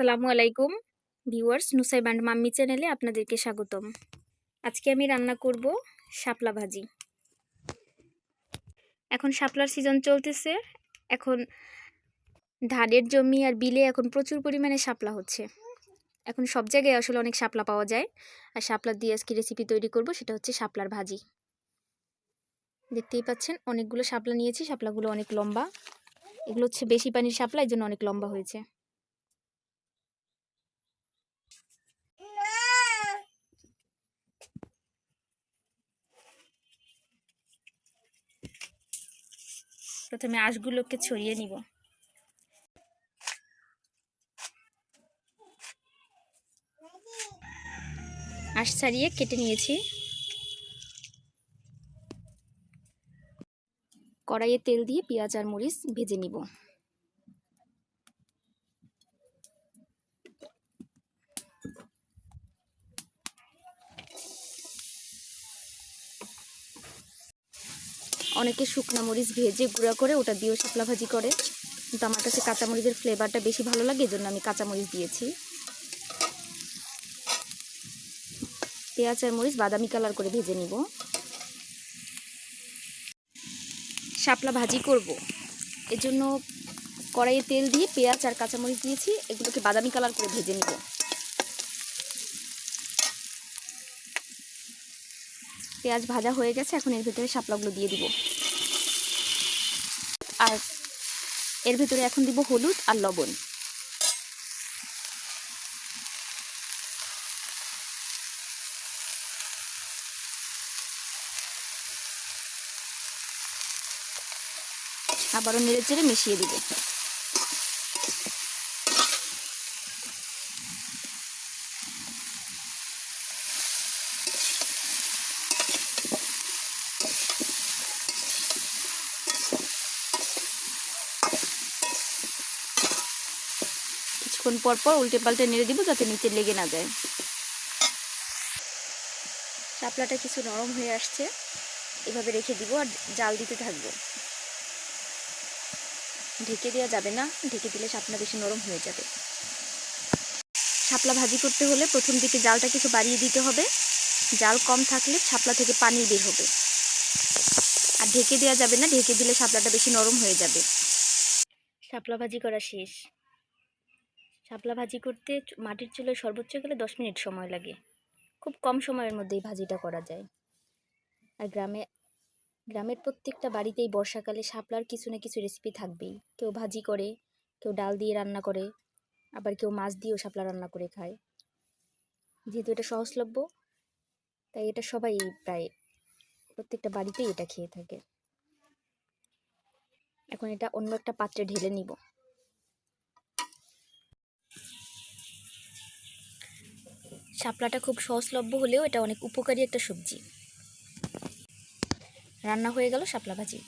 আসসালামু আলাইকুম। Viewers, Nusair band mummy চ্যানেলে আপনাদেরকে স্বাগতম। আজকে আমি রান্না করব শাপলা ভাজি। এখন শাপলার সিজন চলতেছে। এখন ধানের জমি আর বিলে এখন প্রচুর পরিমাণে শাপলা হচ্ছে। এখন সব জায়গায় আসলে অনেক শাপলা পাওয়া যায়। আর শাপলা দিয়ে আজকে রেসিপি তৈরি করব, সেটা হচ্ছে শাপলার ভাজি। দেখতেই পাচ্ছেন, অনেকগুলো শাপলা নিয়েছি। শাপলাগুলো অনেক লম্বা। এগুলো হচ্ছে বেশি পানির শাপলা এই জন্য অনেক লম্বা হয়েছে। প্রথমে আঁশগুলোকে ছড়িয়ে নিব। আঁশ ছাড়িয়ে কেটে নিয়েছি। কড়াইয়ে তেল দিয়ে পেঁয়াজ আর মরিচ ভেজে নিব। অনেকে শুকনা মরিচ ভেজে গুঁড়া করে ওটা দিয়েও শাপলা ভাজি করে। কিন্তু আমার কাছে কাঁচামরিচের ফ্লেভারটা বেশি ভালো লাগে, এজন্য আমি কাঁচামরিচ দিয়েছি। পেঁয়াজ আর মরিচ বাদামি কালার করে ভেজে নিব। শাপলা ভাজি করব। এজন্য কড়াইয়ে তেল দিয়ে পেঁয়াজ আর কাঁচামরিচ দিয়েছি, এগুলোকে বাদামি কালার করে ভেজে নিব। পেঁয়াজ ভাজা হয়ে গেছে, এখন এর ভিতরে শাপলাগুলো দিয়ে দিব। আর এর ভিতরে এখন দিব হলুদ আর লবণ। আবারও নেড়ে চেড়ে মিশিয়ে দিব। কিছুক্ষণ পর পর উল্টে পাল্টে নেড়ে দিব যাতে নিচে লেগে না যায়। শাপলাটা কিছু নরম হয়ে আসছে। এভাবে রেখে দিব আর জাল দিতে থাকব। ঢেকে দেওয়া যাবে না, ঢেকে দিলে শাপলা বেশি নরম হয়ে যাবে। শাপলা ভাজি করতে হলে প্রথম দিকে জালটা কিছু বাড়িয়ে দিতে হবে। জাল কম থাকলে শাপলা থেকে পানি বের হবে। আর ঢেকে দেওয়া যাবে না, ঢেকে দিলে শাপলাটা বেশি নরম হয়ে যাবে। শাপলা ভাজি করা শেষ। শাপলা ভাজি করতে মাটির চুলায় সর্বোচ্চ গেলে দশ মিনিট সময় লাগে। খুব কম সময়ের মধ্যেই ভাজিটা করা যায়। আর গ্রামে, গ্রামের প্রত্যেকটা বাড়িতেই বর্ষাকালে শাপলার কিছু না কিছু রেসিপি থাকবেই। কেউ ভাজি করে, কেউ ডাল দিয়ে রান্না করে, আবার কেউ মাছ দিয়েও শাপলা রান্না করে খায়। যেহেতু এটা সহজলভ্য, তাই এটা সবাই প্রায় প্রত্যেকটা বাড়িতেই এটা খেয়ে থাকে। এখন এটা অন্য একটা পাত্রে ঢেলে নিব। শাপলাটা খুব সহজলভ্য হলেও এটা অনেক উপকারী একটা সবজি। রান্না হয়ে গেল শাপলা ভাজি।